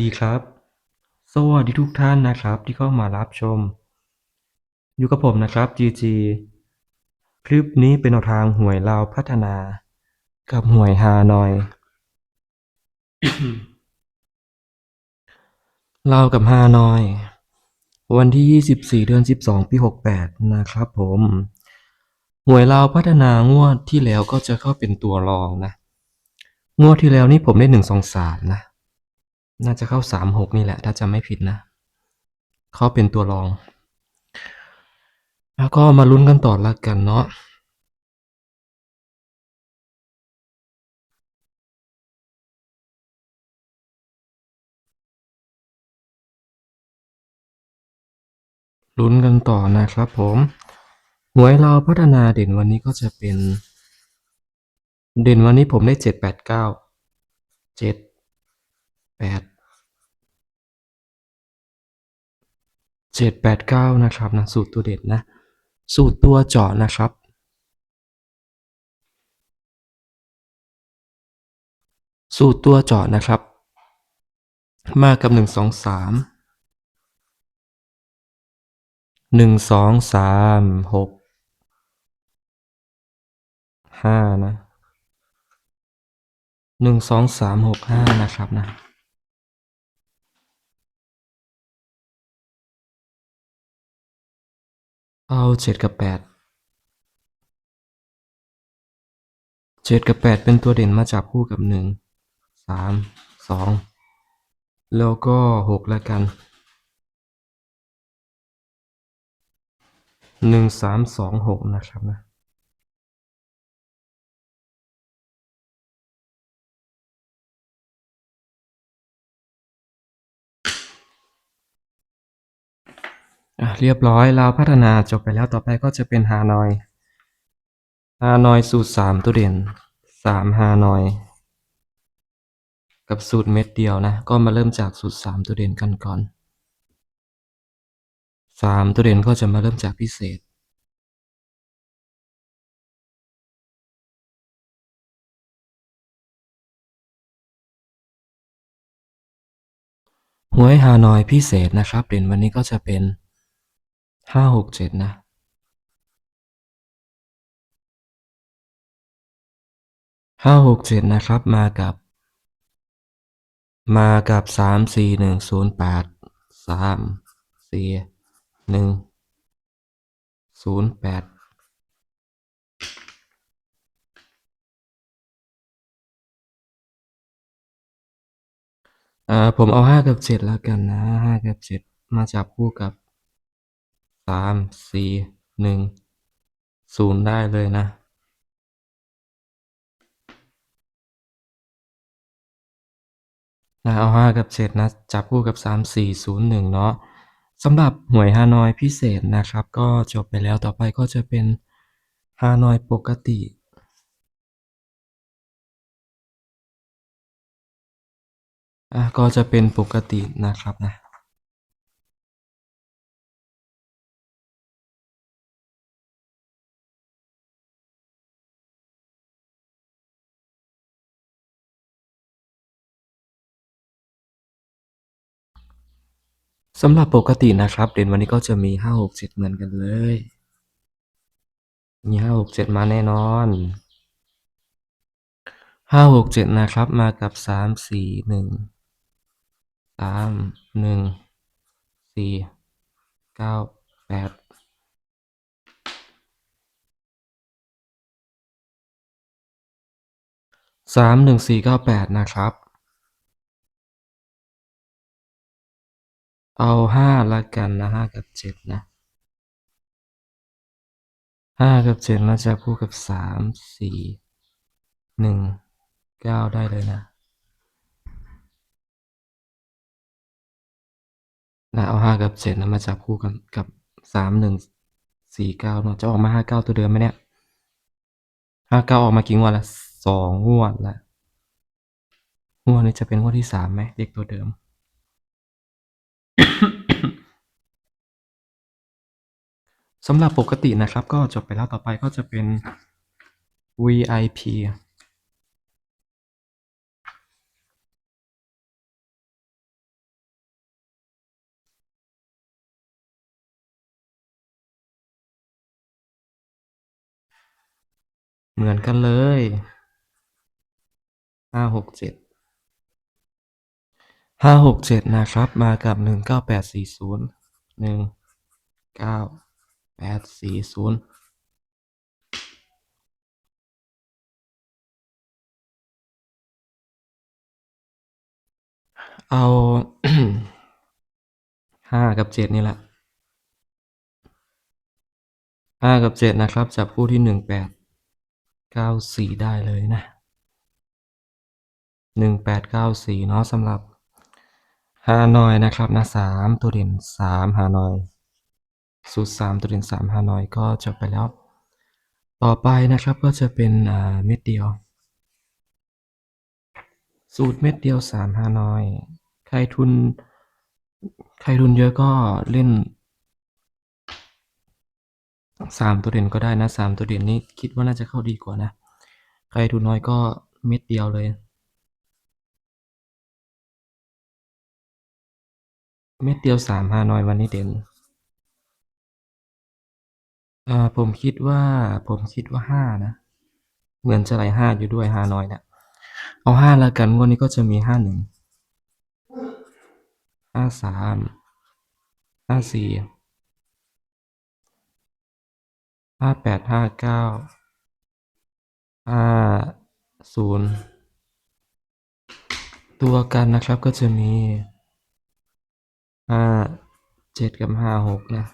ดีครับ สวัสดีทุกท่านนะครับที่เข้ามารับชม อยู่กับผมนะครับ GG คลิปนี้เป็นแนวทางหวยลาวพัฒนา กับหวยฮานอย ลาวกับฮานอย วันที่ 24 เดือน 12 ปี 68 นะครับผมหวยลาวพัฒนางวดที่แล้วก็จะเข้าเป็นตัวรองนะ งวดที่แล้วนี่ผมได้หนึ่งสองสามนะ น่าจะเข้าสามหกนี่แหละ ถ้าจำไม่ผิดนะ เข้าเป็นตัวรอง แล้วก็มาลุ้นกันต่อละกันเนาะลุ้นกันต่อนะครับผมหวยเราพัฒนาเด่นวันนี้ก็จะเป็น เด่นวันนี้ผมได้เจ็ดแปดเก้าเจ็ด แปดเจ็ดแปดเก้านะครับนะสูตรตัวเด่นนะ สูตรตัวเจาะนะครับ สูตรตัวเจาะนะครับ มากับหนึ่งสองสามหนึ่งสองสามหกห้านะหนึ่งสองสามหกห้านะครับนะ เอาเจ็ดกับแปดเจ็ดกับแปดเป็นตัวเด่นมาจับคู่กับหนึ่งสามสองแล้วก็หกแล้วกันหนึ่งสามสองหกนะครับนะ อะเรียบร้อยเราพัฒนาจบไปแล้วต่อไปก็จะเป็นฮานอย ฮานอยสูตรสามตัวเด่นสามฮานอย กับสูตรเม็ดเดียวนะ ก็มาเริ่มจากสูตรสามตัวเด่นกันก่อนสามตัวเด่นก็จะมาเริ่มจากพิเศษ หวยฮานอยพิเศษนะครับ เด่นวันนี้ก็จะเป็น ห้าหกเจ็ดนะห้าหกเจ็ดนะครับมากับ มากับสามสี่หนึ่งศูนย์แปดสามสี่หนึ่งศูนย์แปดอ่าผมเอาห้ากับเจ็ดแล้วกันนะห้ากับเจ็ดมาจับคู่กับ สามสี่หนึ่งศูนย์ได้เลยนะ นะเอาห้ากับเจ็ดนะ จับคู่กับสามสี่ศูนย์หนึ่งเนาะสำหรับหวยฮานอยพิเศษนะครับ ก็จบไปแล้วต่อไปก็จะเป็นฮานอยปกติอะก็จะเป็นปกตินะครับนะ สำหรับปกตินะครับ เด่นวันนี้ก็จะมีห้าหกเจ็ดเหมือนกันเลย มีห้าหกเจ็ดมาแน่นอนห้าหกเจ็ดนะครับมากับสามสี่หนึ่งสามหนึ่งสี่เก้าแปดสามหนึ่งสี่เก้าแปดนะครับ เอาห้าละกันนะห้ากับเจ็ดนะห้ากับเจ็ดมาจับคู่กับสามสี่หนึ่งเก้าได้เลยนะนะเอาห้ากับเจ็ดนะมาจับคู่กันกับสามหนึ่งสี่เก้าเนาะจะออกมาห้าเก้าตัวเดิมไหมเนี่ยห้าเก้าออกมากี่งวดละสองงวดละงวดนี้จะเป็นงวดที่สามไหมเด็กตัวเดิม สำหรับปกตินะครับ ก็จบไปแล้วต่อไปก็จะเป็น VIP เหมือนกันเลยห้าหกเจ็ด ห้าหกเจ็ดนะครับ มากับหนึ่งเก้าแปดสี่ศูนย์หนึ่งเก้าแปดสี่ศูนย์เอาห้ากับเจ็ดนี่แหละห้ากับเจ็ดนะครับ จับคู่ที่หนึ่งแปดเก้าสี่ได้เลยนะหนึ่งแปดเก้าสี่เนาะสำหรับ ฮานอยนะครับนะสามตัวเด่นสามฮานอยสูตรสามตัวเด่นสามฮานอยก็จบไปแล้ว ต่อไปนะครับก็จะเป็นเม็ดเดียว สูตรเม็ดเดียวสามฮานอย ใครทุน ใครทุนเยอะก็เล่นสามตัวเด่นก็ได้นะสามตัวเด่นนี้คิดว่าน่าจะเข้าดีกว่านะ ใครทุนน้อยก็เม็ดเดียวเลย เม็ดเดียวสามฮานอยวันนี้เด่นอ่าผมคิดว่า ผมคิดว่าห้านะ เหมือนจะไหลห้าอยู่ด้วยฮานอยเนี่ยเอาห้าแล้วกันงวดนี้ก็จะมีห้าหนึ่งห้าสามห้าสี่ห้าแปดห้าเก้าห้าศูนย์ตัวกันนะครับก็จะมี ห้าเจ็ดกับห้าหกนะ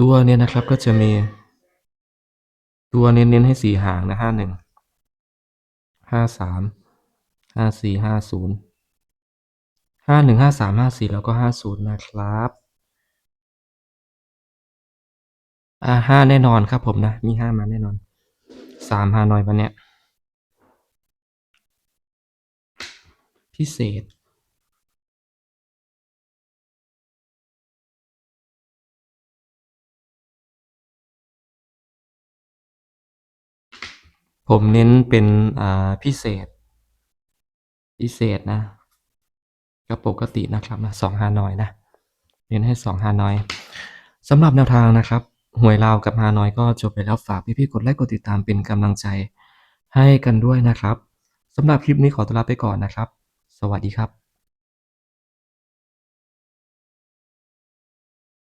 ตัวเนี้ยนะครับก็จะมี ตัวเน้นๆให้สี่หางนะห้าหนึ่งห้าสามห้าสี่ห้าศูนย์ห้าหนึ่งห้าสามห้าสี่แล้วก็ห้าศูนย์นะครับ อ่าห้าแน่นอนครับผมนะ มีห้ามาแน่นอนสามฮานอยวันเนี้ย พิเศษ ผมเน้นเป็นอ่าพิเศษ พิเศษนะก็ปกตินะครับนะสองฮานอยนะ เน้นให้สองฮานอยสำหรับแนวทางนะครับ หวยลาวกับฮานอยก็จบไปแล้วฝากพี่ๆกดไลค์กดติดตามเป็นกำลังใจให้กันด้วยนะครับสำหรับคลิปนี้ขอตัวลาไปก่อนนะครับ สวัสดีครับ